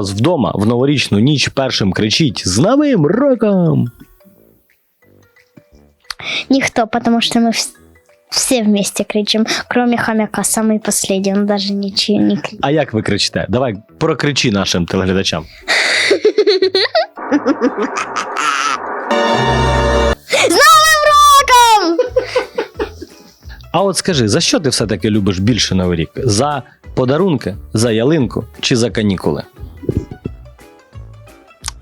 вас вдома в новорічну ніч першим кричить з Новим роком? Никто, потому что мы вс- все вместе кричим, кроме хомяка, самый последний, он даже ничего не кричит. А як ви кричите? Давай прокричи нашим телеглядачам. Роком! А от скажи, за що ти все-таки любиш більше Новий рік? За подарунки, за ялинку чи за канікули?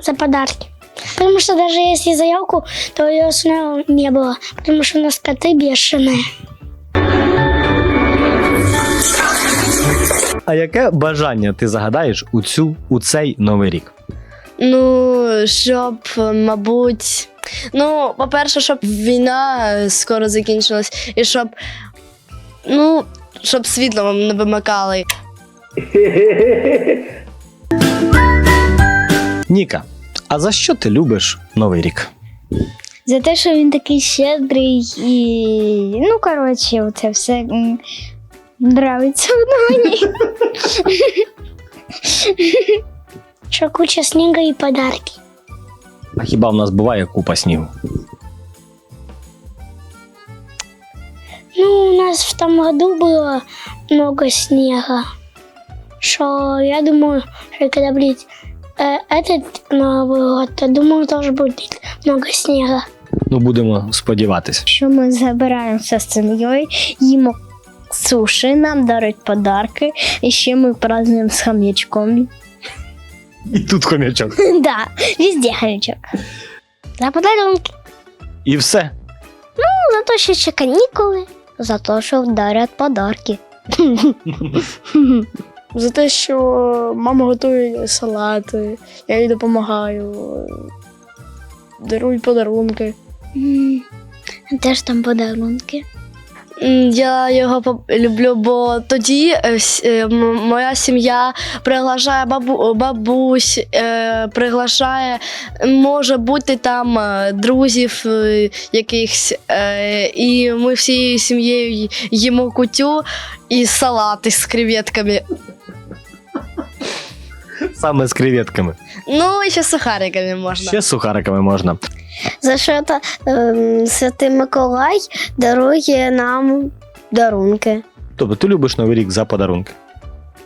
за подарки. Потому что даже если заявку, то ее снова не было. Потому что у нас коты бешеные. А яке бажання ти загадаєш у цю у цей новий рік? Ну, щоб, мабуть. Ну, по-перше, щоб війна е, скоро закінчилась, і щоб. Ну, щоб світло вам не вимикали. Ніка, а за що ти любиш новий рік? За те, що він такий щедрий і. Ну, коротше, це все м, нравиться мені. Что куча снега и подарки. А хіба в нас буває купа снігу? Ну, у нас в том году было много снега. Что я думаю, что когда будет этот Новый год, то думаю, тоже будет много снега. Ну, будемо сподіватися. Що ми забираємося з сім'єю, їмо суші, нам дарять подарки, і ще ми празднуємо з хом'ячком. І тут хомячок. Да, везде хомячок. За подарунки. І все. Ну, за те, що ще канікули, за те, що дарять подарки. За те, що мама готує салати, я їй допомагаю, дарую подарунки. Теж там подарунки. Я його люблю, бо тоді е, е, моя сім'я приглашає бабу, бабусь, е, приглашає, може бути там друзів якихось, і ми всією сім'єю їмо кутю і салати з креветками. Саме з креветками. Ну, і ще з сухариками можна. Ще з сухариками можна. За що та, ем, Святий Миколай дарує нам дарунки. Тобто ти любиш новий рік за подарунки.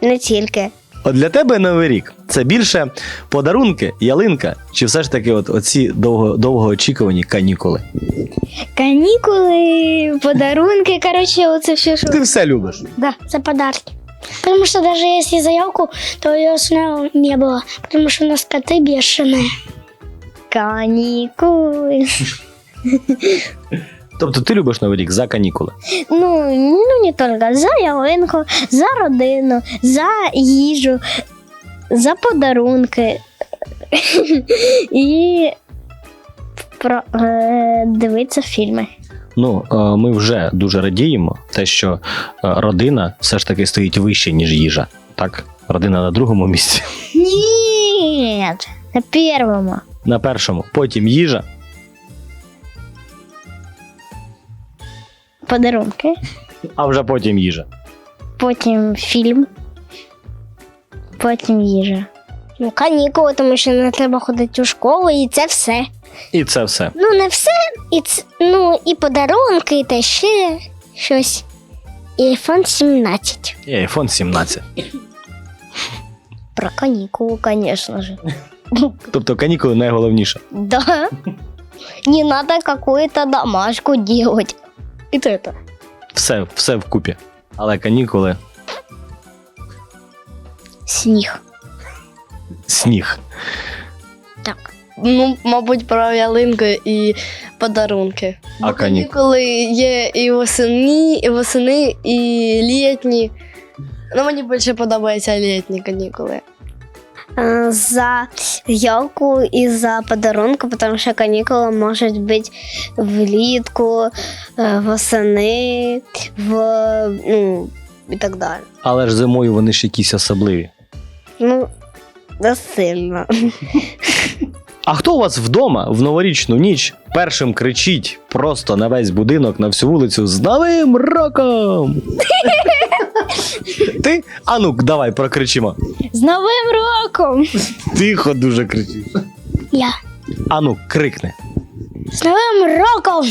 Не тільки. От для тебе новий рік це більше подарунки, ялинка, чи все ж таки от оці довго, довгоочікувані канікули? Канікули, подарунки, коротше, оце все, що. Ти все любиш. Да. За подарки. Потому что даже если заявку, то ее снова не было. Потому что у нас коты бешеные. Канікули. Тобто ти любиш новий рік за канікули. Ну, ну не тільки за ялинку, за родину, за їжу, за подарунки. І про, е, дивитися фільми. Ну, е, ми вже дуже радіємо, те, що е, родина все ж таки стоїть вище, ніж їжа. Так? Родина на другому місці, Ні, на першому. на першому, потім їжа. Подарунки, А вже потім їжа. потім фільм, потім їжа. Ну, канікули, тому що не треба ходити у школу, і це все. І це все. Ну, не все, і ц... ну, і подарунки, і та ще щось. І iPhone 17. І iPhone 17. Про канікулу, звісно ж. Тобто канікули найголовніше. Да. Не надо какую-то домашку делать. І то це. Все, все вкупі. Але канікули Сніг сніг. Так. Ну, мабуть, про ялинку і подарунки. А Бо канікули є і восени, і восени, і літні. Ну, мені більше подобаються літні канікули. Э, За елку и за подарунку, потому что каникулы может быть влітку, э, восени, в ну і так далі. Але ж зимою вони ж якісь особливі. Ну, не сильно. А хто у вас вдома в новорічну ніч першим кричить просто на весь будинок, на всю вулицю з Новим роком? Ти? А ну, давай прокричимо. З Новим роком! Тихо дуже кричиш. Я. А ну, крикни. З Новим роком!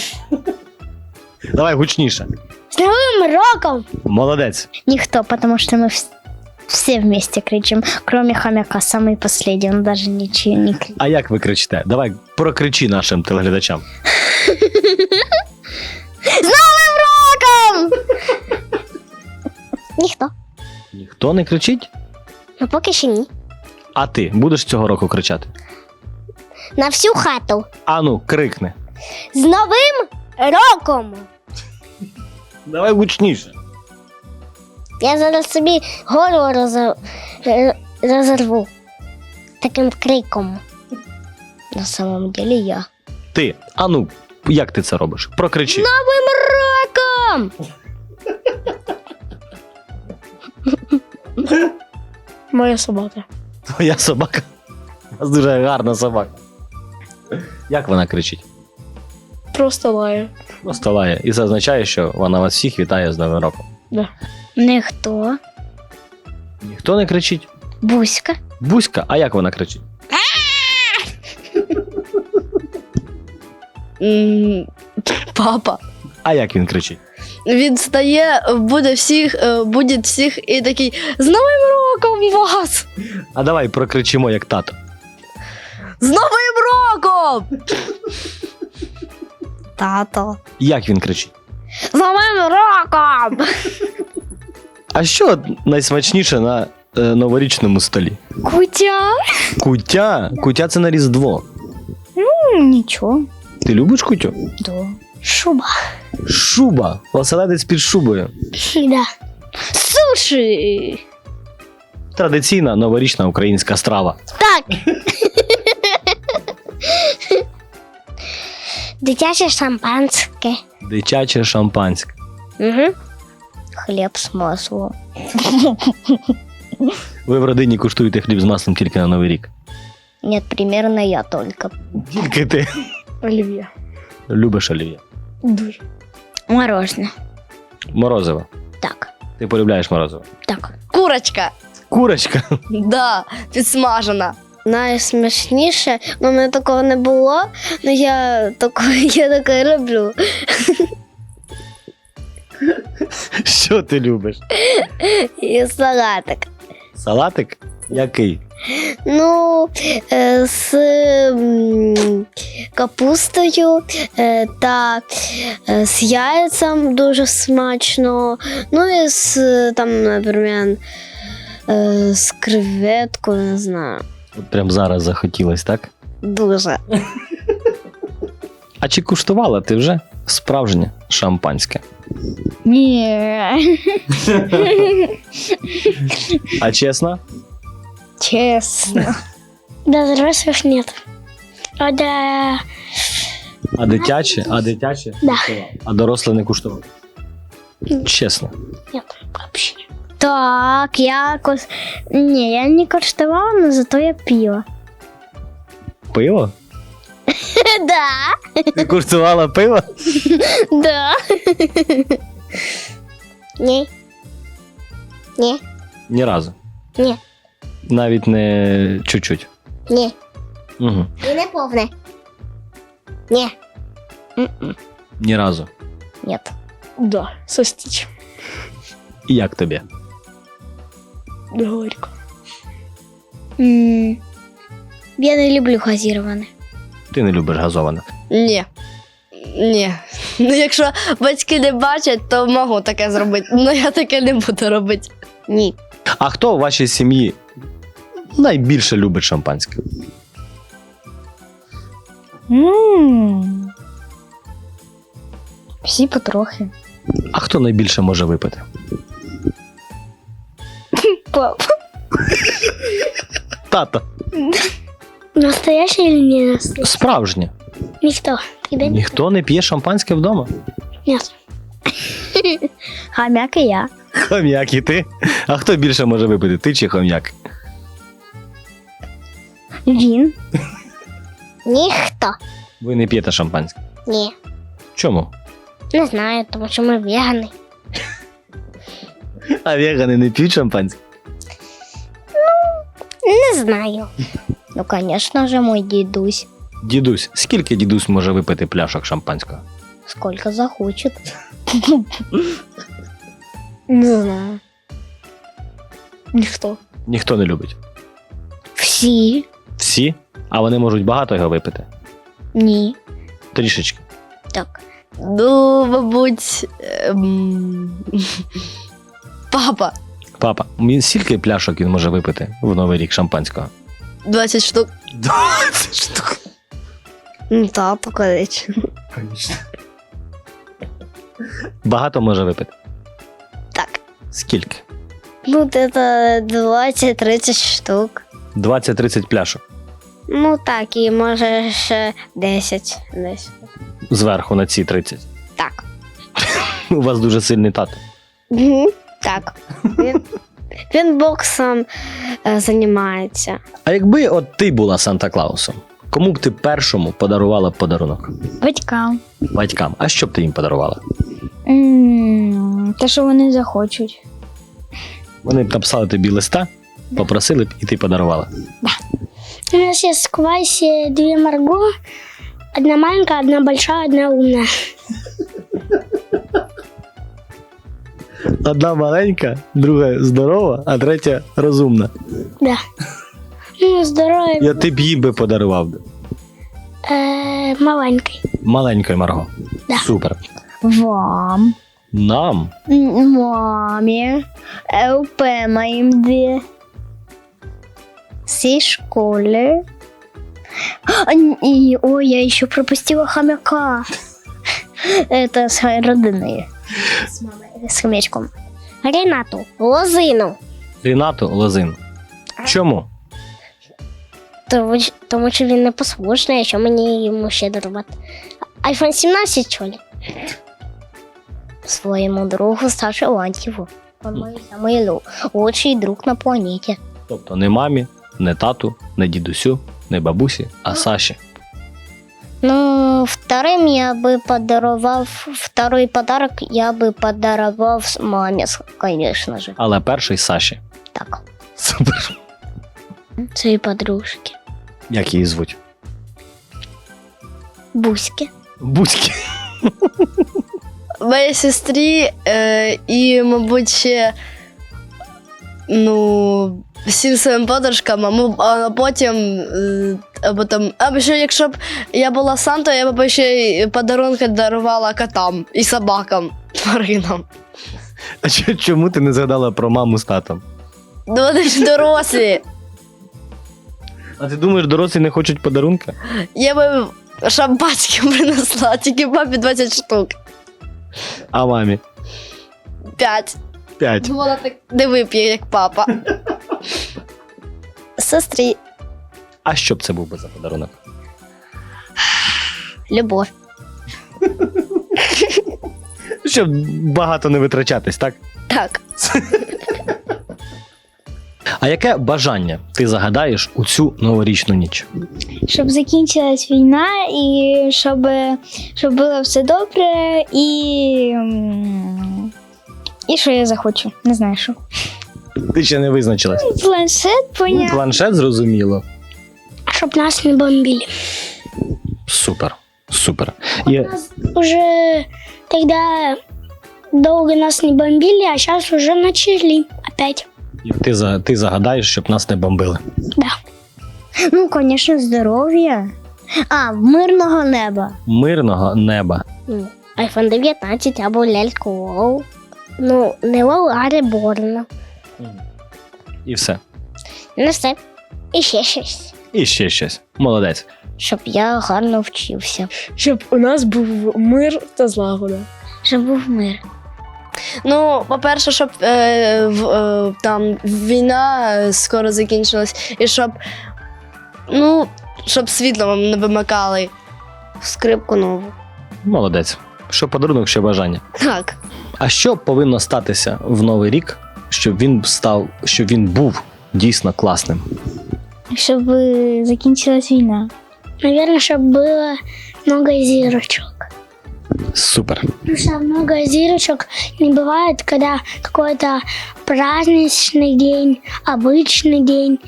Давай гучніше. З Новим роком! Молодець. Никто, потому что мы вс- все вместе кричим, кроме хомяка, самый последний, он даже ничего не кричит. А як ви кричите? Давай прокричи нашим телеглядачам. Ніхто. Ніхто не кричить? Ну поки ще ні. А ти будеш цього року кричати? На всю хату. А ну, крикни. З Новим роком! Давай гучніше. Я зараз собі голову розор... розорву. Таким криком. На самом деле я. Ти. А ну, як ти це робиш? Прокричи. Новим роком! Моя собака. Твоя собака. У вас дуже гарна собака. Як вона кричить? Просто лає. Просто лає. І це означає, що вона вас всіх вітає з Новим роком. Ніхто. Ніхто не кричить. Буська. Буська, а як вона кричить? М, Папа. А як він кричить? Він стає, буде всіх, е, буде всіх і такий з Новим роком вас! А давай прокричимо, як тато. З Новим роком! Тато. Як він кричить? З Новим роком! А що найсмачніше на е, новорічному столі? Кутя. Куття. Куття це на Різдво. Нічого. Ти любиш кутю? Да. Шуба. Шуба. Оселедець під шубою. Да. Суші. Традиційна новорічна українська страва. Так. Дитяче шампанське. Дитяче шампанське. Угу. Хліб з маслом. Ви в родині куштуєте хліб з маслом тільки на Новий рік. Нет, примерно я только. Тільки ти Олів'я. любиш олів'я. Дуже. Мороженое. Морозиво. Так. Ти полюбляєш морозиво. Так. Курочка. Курочка. Да, підсмажена. Найсмішніше, ну, у мене такого не було, але я таке, я таке люблю. Що ти любиш? І салатик. Салатик? Який? Ну, е, з м, капустою е, та е, з яйцем дуже смачно. Ну і з там, наприклад, е, з креветкою, не знаю. От прям зараз захотілось, так? Дуже. А чи куштувала ти вже справжнє шампанське? Ні. А чесно? Чесно. До взрослых нет. А до... А дитяче? А дитяче? Да. А доросле не куштував? Чесно. Нет, вообще. Так, я кос... Ні, я не коштувала, але зато я пила. Пиво? Да. Ти куштувала пиво? Да. Ні. Ні. Ні разу. Ні. Навіть не чуть-чуть. Ні. Угу. І не повне. Ні. Ні разу. Ні. Да, со стіч. І як тобі? Горько. М, Я не люблю газіроване. Ти не любиш газоване. Ні. Ні. Ну, якщо батьки не бачать, то можу таке зробити. Ну я таке не буду робити. Ні. А хто у вашій сім'ї найбільше любить шампанське? Всі потрохи. А хто найбільше може випити? Пап. Тато. Настоящий или не настоящий? Справжнє. Никто. Тебя? Ніхто не п'є шампанське вдома. Нет. Хомяк і я. Хом'як і ти. А хто більше може випити? Ти чи хом'як? Він. Ніхто. Ви не п'єте шампанське. Ні. Чому? Не знаю, тому що ми вегани. А вегани не п'ють шампанське? Не знаю. Ну, звісно же, мой дідусь. Дідусь, скільки дідусь може випити пляшок шампанського? Сколько захочет. Не знаю. Ніхто. Ніхто не любить. Всі? Всі? А вони можуть багато його випити. Ні. Трішечки. Так. Ну, мабуть. ем, Папа, Папа, він скільки пляшок він може випити в новий рік шампанського? 20 штук. 20 штук. Ну, тато, конечно. Багато може випити. Так. Скільки? Ну, это 20-30 штук. 20-30 пляшок. Ну так, і може ще 10 десь. Зверху на ці 30. Так. У вас дуже сильний тато. Мгм. Так. Він, він боксом е, займається. А якби от ти була Санта Клаусом, кому б ти першому подарувала б подарунок? Батькам. Батькам. А що б ти їм подарувала? м те, що вони захочуть. Вони б написали тобі листа, попросили б і ти подарувала. У нас есть в классе две Марго. Одна маленькая, одна большая, одна умная. Одна маленька, друга здорова, а третя розумна. Да. Ну, Я ти б їм би подарував. би. э, маленькой. Маленької Марго. Да. Супер. Вам. Нам Мамі. ЛП моїм дві. Всей школе. А, и, ой, я еще пропустила хомяка. Это с родиной. С хомячком. Ренату. Лозину. Рінату Лозин. Чому? Тому, що- тому що він непослушний, а що мені йому ще дарувати? Айфон 17, що ли? Своєму другу Саше Лантьєву. Он мой самый лу- лучший друг на планеті. Тобто не мамі, не тату, не дідусю, не бабусі, а Саші. Ну, вторым я бы подаровал, второй подарок я бы подаровал с- маме, с- конечно же. Але перший Саші. Так, Супер. своей подружки. Як її звуть? Буськи. Будьки. Моїй сестрі е, і, мабуть, ще ну, всім своїм подружкам, а, ми- а потім. е, Або там, або ще якщо б я була Сантою, я б ще й подарунки дарувала котам і собакам, тваринам. А чо- чому ти не згадала про маму з татом? Ну вони ж дорослі. А ти думаєш, дорослі не хочуть подарунка? Я би шампанське принесла, тільки папі 20 штук. А мамі? П'ять. П'ять. Вона так не вип'є, як папа. Сестрі А що б це був би за подарунок? любов. Щоб багато не витрачатись, так? Так. А яке бажання ти загадаєш у цю новорічну ніч? Щоб закінчилась війна і щоб, щоб було все добре і. м, І що я захочу. Не знаю що. Ти ще не визначилась. Планшет поняв. Планшет зрозуміло. Щоб нас не бомбили. Супер. Супер. І Уже тогда долго нас не бомбили, а сейчас уже начали опять. і ти, за, ти загадаєш, щоб нас не бомбили. Ну, звісно, здоров'я. А, мирного неба. Мирного неба. Ну, iPhone 19 або ляльку. Ну, не Лол, а Реборн. І все. Не все. І ще щось. І ще щось. Молодець. Щоб я гарно вчився. Щоб у нас був мир та злагода. Щоб був мир. Ну, по-перше, щоб е, в, е, там війна е, скоро закінчилась, і щоб. Ну, щоб світло вам не вимикали. Скрипку нову. Молодець. Що подарунок, що бажання. Так. А що повинно статися в новий рік, щоб він став, щоб він був дійсно класним? Щоб закінчилась війна. Наверное, чтобы было много зірочок. Супер. Потому что много зирочек не бывает, когда какой-то праздничный день, обычный день.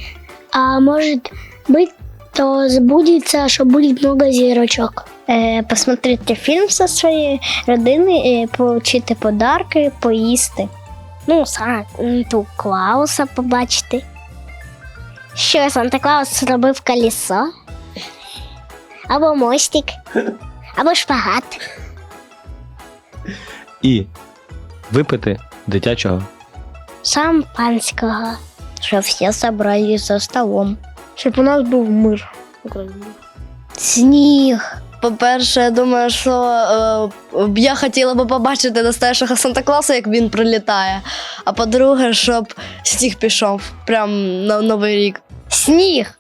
А может быть, то сбудется, что будет много зирочек. Е, посмотрити фільм зі своєю родиною, е, получити подарки, поїсти. Ну, Санту Клауса побачити. Що Санта Клаус зробив колесо? Або мостик, або шпагат. І випити дитячого. Шампанського. Що всі зібрались за столом. Щоб у нас був мир. Сніг. По-перше, я думаю, що е, я хотіла би побачити настоящого Санта Клауса, як він прилітає. А по-друге, щоб сніг пішов прямо на Новий рік. Сніг.